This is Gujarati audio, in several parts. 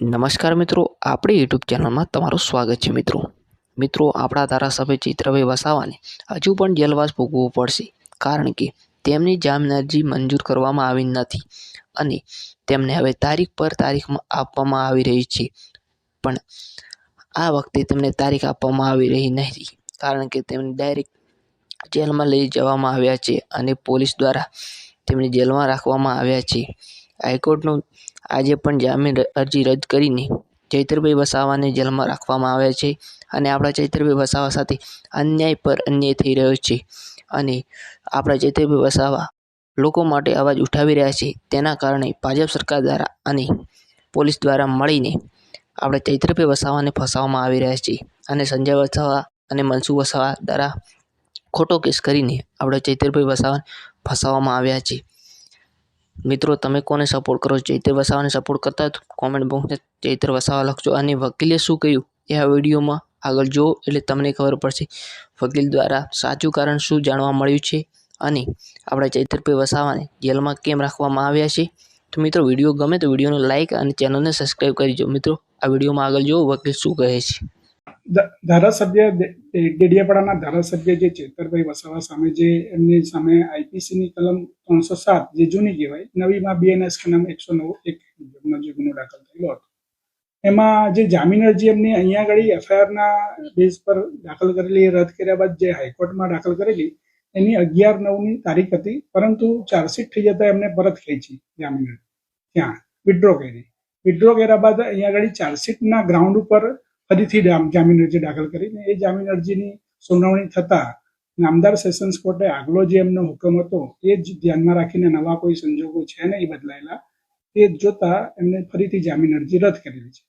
નમસ્કાર મિત્રો, આપણી યુટ્યુબ ચેનલમાં તમારું સ્વાગત છે મિત્રો. મિત્રો, આપણા ધારાસભ્ય ચિત્રભાઈ વસાવાને હજુ પણ જેલવાસ ભોગવવો પડશે, કારણ કે તેમની જામીન અરજી મંજૂર કરવામાં આવી નથી અને તેમને હવે તારીખ પર તારીખમાં આપવામાં આવી રહી છે. પણ આ વખતે તેમને તારીખ આપવામાં આવી રહી નથી, કારણ કે તેમને ડાયરેક્ટ જેલમાં લઈ જવામાં આવ્યા છે અને પોલીસ દ્વારા તેમને જેલમાં રાખવામાં આવ્યા છે. હાઈકોર્ટનું આજે પણ જામીન અરજી રદ કરીને ચૈતરભાઈ વસાવાને જેલમાં રાખવામાં આવ્યા છે અને આપણા ચૈતરભાઈ વસાવા સાથે અન્યાય પર અન્યાય થઈ રહ્યો છે અને આપણા ચૈતરભાઈ વસાવા લોકો માટે અવાજ ઉઠાવી રહ્યા છે. તેના કારણે ભાજપ સરકાર દ્વારા અને પોલીસ દ્વારા મળીને આપણે ચૈત્રભાઈ વસાવાને ફસાવવામાં આવી રહ્યા છે અને સંજય વસાવા અને મનસુખ વસાવા દ્વારા ખોટો કેસ કરીને આપણે ચૈતરભાઈ વસાવાને ફસાવવામાં આવ્યા છે. મિત્રો, તમે કોને સપોર્ટ કરો ચૈત્ર વસાવાને સપોર્ટ કરતા કોમેન્ટ બોક્સને ચૈત્ર વસાવા લખજો. અને વકીલે શું કહ્યું? એ આ વિડીયોમાં આગળ જુઓ, એટલે તમને ખબર પડશે. વકીલ દ્વારા સાચું કારણ શું જાણવા મળ્યું છે? અને આપણા ચૈત્રભાઈ વસાવાને જેલમાં કેમ રાખવામાં આવ્યા છે? તો મિત્રો, વીડિયો ગમે તો વિડીયોને લાઇક અને ચેનલને સબસ્ક્રાઈબ કરજો મિત્રો, આ વિડીયોમાં આગળ જુઓ, વકીલ શું કહે છે. ધારાસભ્ય ડેડિયાપાડાના ધારાસભ્ય જે ચેતરભાઈ વસાવા સામે જે એમની સામે આઈપીસીની કલમ ત્રણસો સાત જે જૂની કહેવાય, નવીમાં બીએનએસ કલમ એકસો નવ, એક મુજબનો જે ગુનો દાખલ થયેલો હતો. એમાં જે જામીન અરજી એમની અહીંયા આગળ એફઆઈઆરના બેઝ પર દાખલ કરેલી રદ કર્યા બાદ જે હાઈકોર્ટમાં દાખલ કરેલી, એની અગિયાર નવની તારીખ હતી, પરંતુ ચાર્જશીટ થઈ જતા એમને પરત ખેંચી જામીન ત્યાં વિડ્રો કરી. વિડ્રો કર્યા બાદ અહીંયા આગળ ચાર્જશીટના ગ્રાઉન્ડ ઉપર ફરીથી જામ- જામીન અરજી દાખલ કરીને એ જામીન અરજીની સુનાવણી થતા નામદાર સેશન્સ કોર્ટે આગલો જે એમનો હુકમ હતો એ જ ધ્યાનમાં રાખીને નવા કોઈ સંજોગો છે નહીં બદલાયેલા તે જોતા એમને ફરીથી જામીન અરજી રદ કરેલી છે.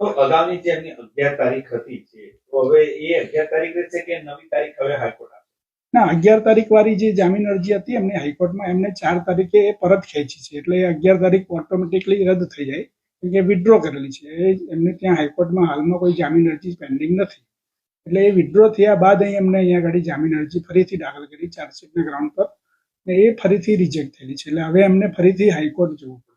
તો અગાઉની જે એમની અગિયાર તારીખ હતી છે તો હવે એ અગિયાર તારીખ છે કે નવી તારીખ હવે હાઈકોર્ટ ના અગિયાર તારીખ વાળી જે જામીન અરજી હતી એમને હાઈકોર્ટમાં એમને ચાર તારીખે એ પરત ખેંચી છે એટલે અગિયાર તારીખ ઓટોમેટિકલી રદ થઈ જાય. કે વિડ્રો કરેલી છે. એમને ત્યાં હાઈકોર્ટમાં હાલમાં કોઈ જામીન અરજી પેન્ડિંગ નથી. એટલે એ વિડ્રો થયા બાદ અહીં એમને અહીંયા આગળ જામીન અરજી ફરીથી દાખલ કરી ચાર્જશીટના ગ્રાઉન્ડ પર. એ ફરીથી રિજેક્ટ થયેલી છે. એટલે હવે એમને ફરીથી હાઈકોર્ટ જવું પડશે